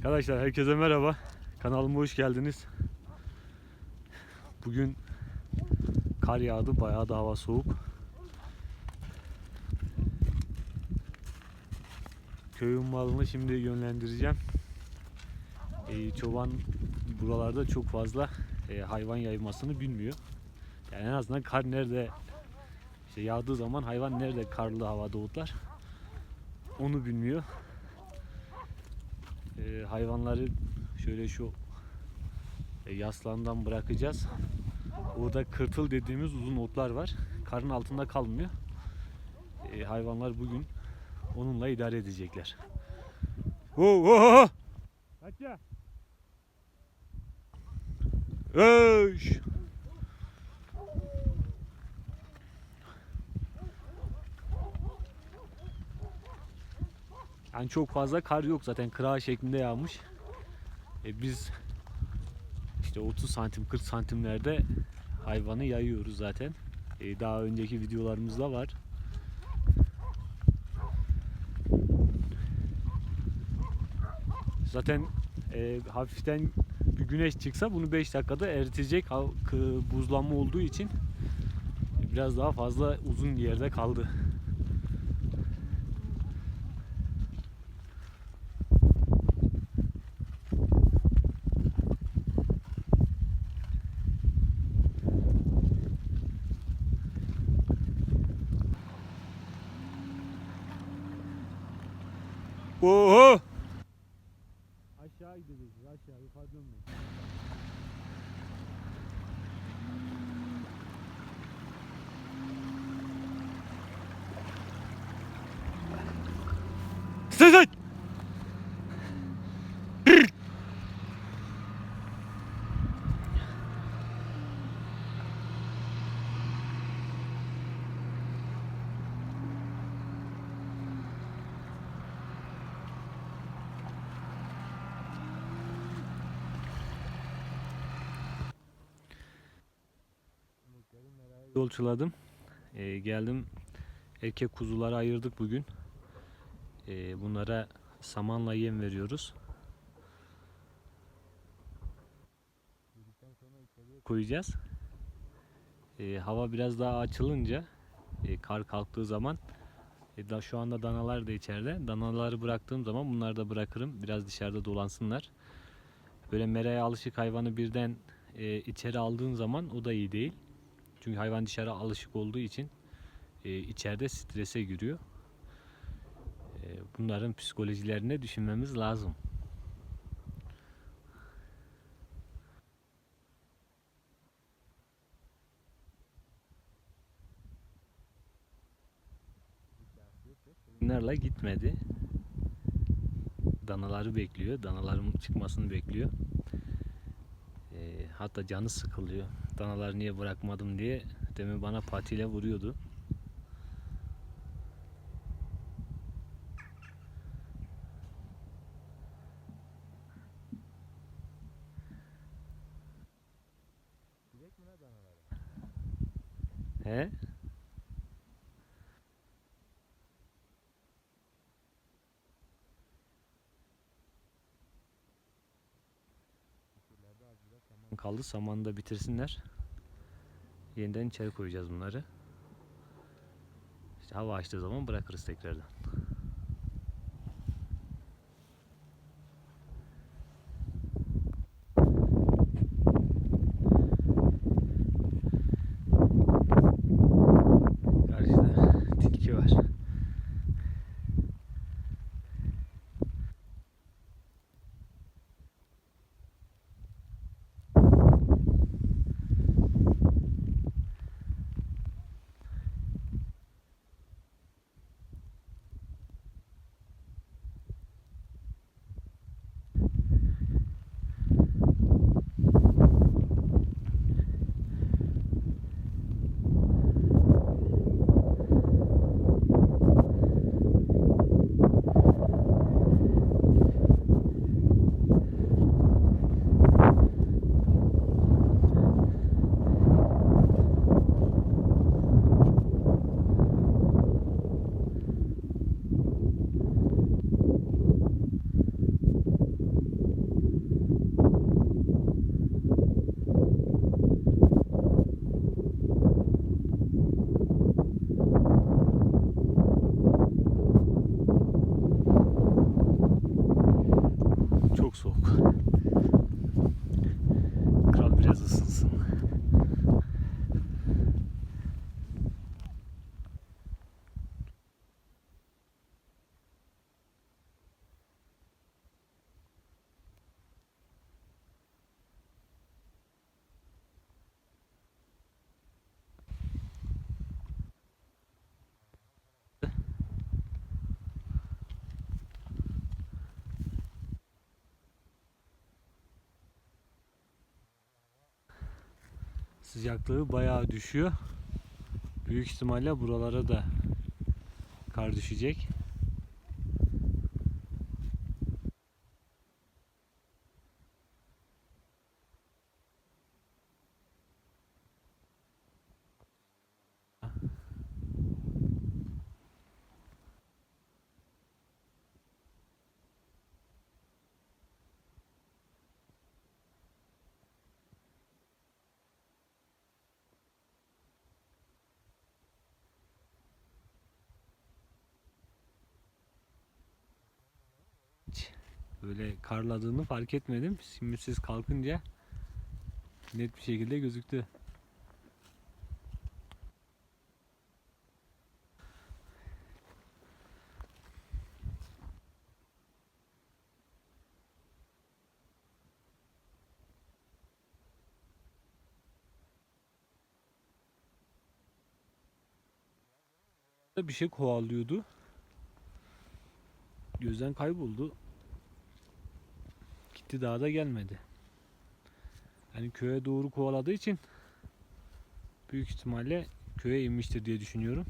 Arkadaşlar herkese merhaba. Kanalıma hoş geldiniz. Bugün kar yağdı. Bayağı da hava soğuk. Köyün malını şimdi yönlendireceğim. Ee, çoban buralarda çok fazla e, hayvan yaymasını bilmiyor. Yani en azından kar nerede işte yağdığı zaman hayvan nerede karlı havada otlar onu bilmiyor. Ee, hayvanları şöyle şu e, yaslandan bırakacağız. Orada kırtıl dediğimiz uzun otlar var. Karın altında kalmıyor. Ee, hayvanlar bugün onunla idare edecekler. Oh, oh, oh! Kaçya. Öş. Yani çok fazla kar yok zaten kıra şeklinde yağmış. E biz işte 30 santim 40 santimlerde hayvanı yayıyoruz zaten. E daha önceki videolarımızda var. Zaten e, hafiften bir güneş çıksa bunu 5 dakikada eritecek buzlanma olduğu için biraz daha fazla uzun yerde kaldı. Aşağı yukarı dönmeyin. Sıçın! Yolçuladım. Ee, geldim. Erkek kuzuları ayırdık bugün. Ee, bunlara samanla yem veriyoruz. Koyacağız. Ee, hava biraz daha açılınca e, kar kalktığı zaman e, da şu anda danalar da içeride. Danaları bıraktığım zaman bunları da bırakırım. Biraz dışarıda dolansınlar. Böyle meraya alışık hayvanı birden e, içeri aldığın zaman o da iyi değil. Çünkü hayvan dışarı alışık olduğu için e, içeride strese giriyor. E, bunların psikolojilerini düşünmemiz lazım. Bunlarla gitmedi. Danaları bekliyor. Danaların çıkmasını bekliyor. E, hatta canı sıkılıyor. Danaları niye bırakmadım diye demin bana patiyle vuruyordu. He? Kaldı. Samanı da bitirsinler. Yeniden içeri koyacağız bunları. İşte hava açtığı zaman bırakırız tekrardan. 就是事实。Sıcaklığı bayağı düşüyor. Büyük ihtimalle buralara da kar düşecek. Böyle karladığını fark etmedim. Şimdi siz kalkınca net bir şekilde gözüktü. bir şey kovalıyordu. Gözden kayboldu. Gitti daha da gelmedi. Yani köye doğru kovaladığı için büyük ihtimalle köye inmiştir diye düşünüyorum.